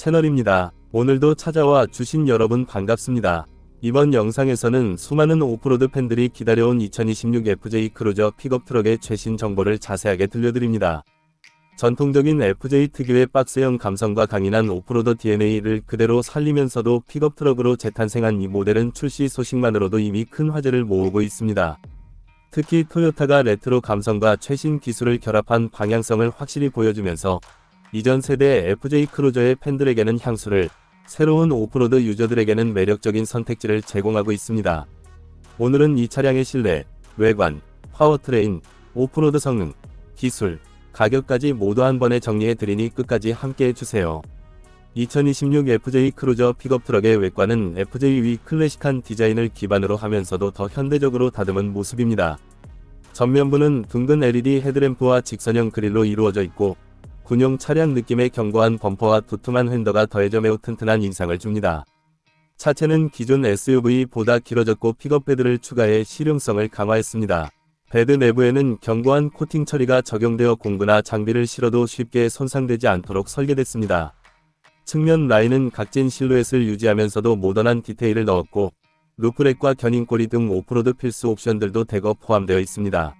채널입니다. 오늘도 찾아와 주신 여러분 반갑습니다. 이번 영상에서는 수많은 오프로드 팬들이 기다려온 2026 FJ 크루저 픽업 트럭의 최신 정보를 자세하게 들려드립니다. 전통적인 FJ 특유의 박스형 감성과 강인한 오프로드 DNA를 그대로 살리면서도 픽업 트럭으로 재탄생한 이 모델은 출시 소식만으로도 이미 큰 화제를 모으고 있습니다. 특히 토요타가 레트로 감성과 최신 기술을 결합한 방향성을 확실히 보여주면서 이전 세대 FJ 크루저의 팬들에게는 향수를, 새로운 오프로드 유저들에게는 매력적인 선택지를 제공하고 있습니다. 오늘은 이 차량의 실내, 외관, 파워트레인, 오프로드 성능, 기술, 가격까지 모두 한 번에 정리해 드리니 끝까지 함께 해주세요. 2026 FJ 크루저 픽업 트럭의 외관은 FJ 위 클래식한 디자인을 기반으로 하면서도 더 현대적으로 다듬은 모습입니다. 전면부는 둥근 LED 헤드램프와 직선형 그릴로 이루어져 있고 군용 차량 느낌의 견고한 범퍼와 두툼한 핸더가 더해져 매우 튼튼한 인상을 줍니다. 차체는 기존 SUV보다 길어졌고 픽업 베드를 추가해 실용성을 강화했습니다. 베드 내부에는 견고한 코팅 처리가 적용되어 공구나 장비를 실어도 쉽게 손상되지 않도록 설계됐습니다. 측면 라인은 각진 실루엣을 유지하면서도 모던한 디테일을 넣었고 루프렉과 견인꼬리 등 오프로드 필수 옵션들도 대거 포함되어 있습니다.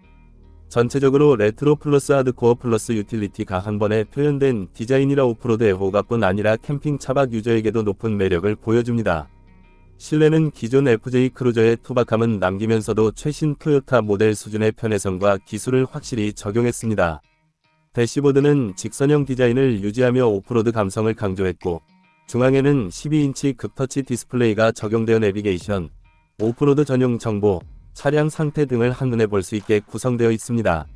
전체적으로 레트로 플러스 하드코어 플러스 유틸리티가 한 번에 표현된 디자인이라 오프로드 애호가뿐 아니라 캠핑 차박 유저에게도 높은 매력을 보여줍니다. 실내는 기존 FJ 크루저의 투박함은 남기면서도 최신 토요타 모델 수준의 편의성과 기술을 확실히 적용했습니다. 대시보드는 직선형 디자인을 유지하며 오프로드 감성을 강조했고 중앙에는 12인치 급터치 디스플레이가 적용되어 내비게이션, 오프로드 전용 정보, 차량 상태 등을 한눈에 볼 수 있게 구성되어 있습니다.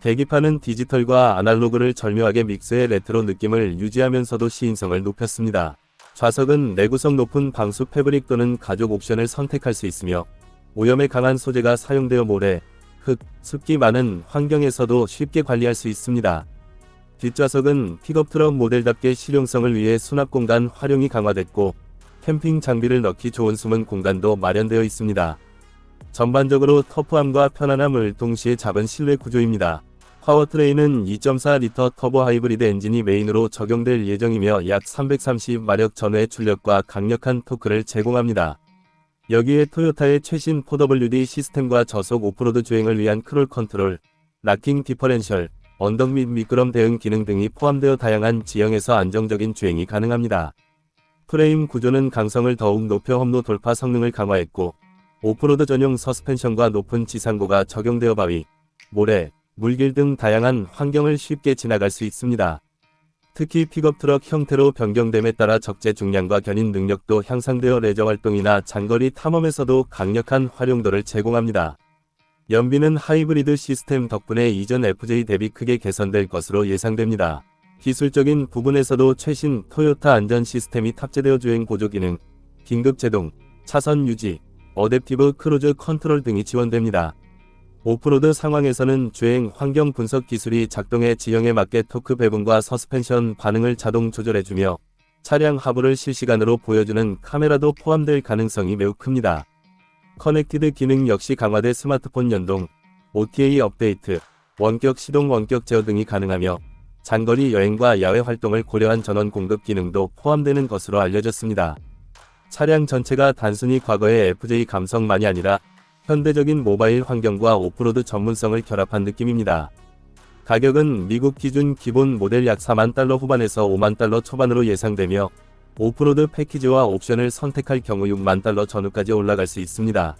계기판은 디지털과 아날로그를 절묘하게 믹스해 레트로 느낌을 유지하면서도 시인성을 높였습니다. 좌석은 내구성 높은 방수 패브릭 또는 가죽 옵션을 선택할 수 있으며 오염에 강한 소재가 사용되어 모래, 흙, 습기 많은 환경에서도 쉽게 관리할 수 있습니다. 뒷좌석은 픽업 트럭 모델답게 실용성을 위해 수납 공간 활용이 강화됐고 캠핑 장비를 넣기 좋은 숨은 공간도 마련되어 있습니다. 전반적으로 터프함과 편안함을 동시에 잡은 실내 구조입니다. 파워트레인은 2.4리터 터보 하이브리드 엔진이 메인으로 적용될 예정이며 약 330마력 전후의 출력과 강력한 토크를 제공합니다. 여기에 토요타의 최신 4WD 시스템과 저속 오프로드 주행을 위한 크롤 컨트롤, 락킹 디퍼렌셜, 언덕 및 미끄럼 대응 기능 등이 포함되어 다양한 지형에서 안정적인 주행이 가능합니다. 프레임 구조는 강성을 더욱 높여 험로 돌파 성능을 강화했고 오프로드 전용 서스펜션과 높은 지상고가 적용되어 바위, 모래, 물길 등 다양한 환경을 쉽게 지나갈 수 있습니다. 특히 픽업 트럭 형태로 변경됨에 따라 적재 중량과 견인 능력도 향상되어 레저 활동이나 장거리 탐험에서도 강력한 활용도를 제공합니다. 연비는 하이브리드 시스템 덕분에 이전 FJ 대비 크게 개선될 것으로 예상됩니다. 기술적인 부분에서도 최신 토요타 안전 시스템이 탑재되어 주행 보조 기능, 긴급 제동, 차선 유지, 어댑티브 크루즈 컨트롤 등이 지원됩니다. 오프로드 상황에서는 주행 환경 분석 기술이 작동해 지형에 맞게 토크 배분과 서스펜션 반응을 자동 조절해주며 차량 하부를 실시간으로 보여주는 카메라도 포함될 가능성이 매우 큽니다. 커넥티드 기능 역시 강화돼 스마트폰 연동, OTA 업데이트, 원격 시동 원격 제어 등이 가능하며 장거리 여행과 야외 활동을 고려한 전원 공급 기능도 포함되는 것으로 알려졌습니다. 차량 전체가 단순히 과거의 FJ 감성만이 아니라 현대적인 모바일 환경과 오프로드 전문성을 결합한 느낌입니다. 가격은 미국 기준 기본 모델 약 4만 달러 후반에서 5만 달러 초반으로 예상되며 오프로드 패키지와 옵션을 선택할 경우 6만 달러 전후까지 올라갈 수 있습니다.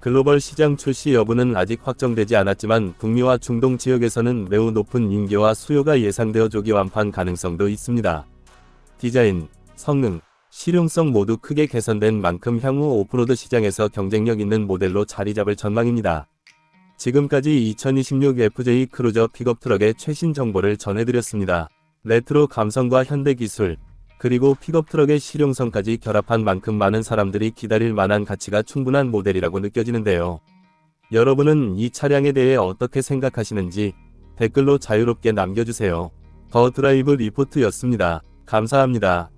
글로벌 시장 출시 여부는 아직 확정되지 않았지만 북미와 중동 지역에서는 매우 높은 인기와 수요가 예상되어 조기 완판 가능성도 있습니다. 디자인, 성능, 실용성 모두 크게 개선된 만큼 향후 오프로드 시장에서 경쟁력 있는 모델로 자리 잡을 전망입니다. 지금까지 2026 FJ 크루저 픽업 트럭의 최신 정보를 전해드렸습니다. 레트로 감성과 현대 기술, 그리고 픽업 트럭의 실용성까지 결합한 만큼 많은 사람들이 기다릴 만한 가치가 충분한 모델이라고 느껴지는데요. 여러분은 이 차량에 대해 어떻게 생각하시는지 댓글로 자유롭게 남겨주세요. 더 드라이브 리포트였습니다. 감사합니다.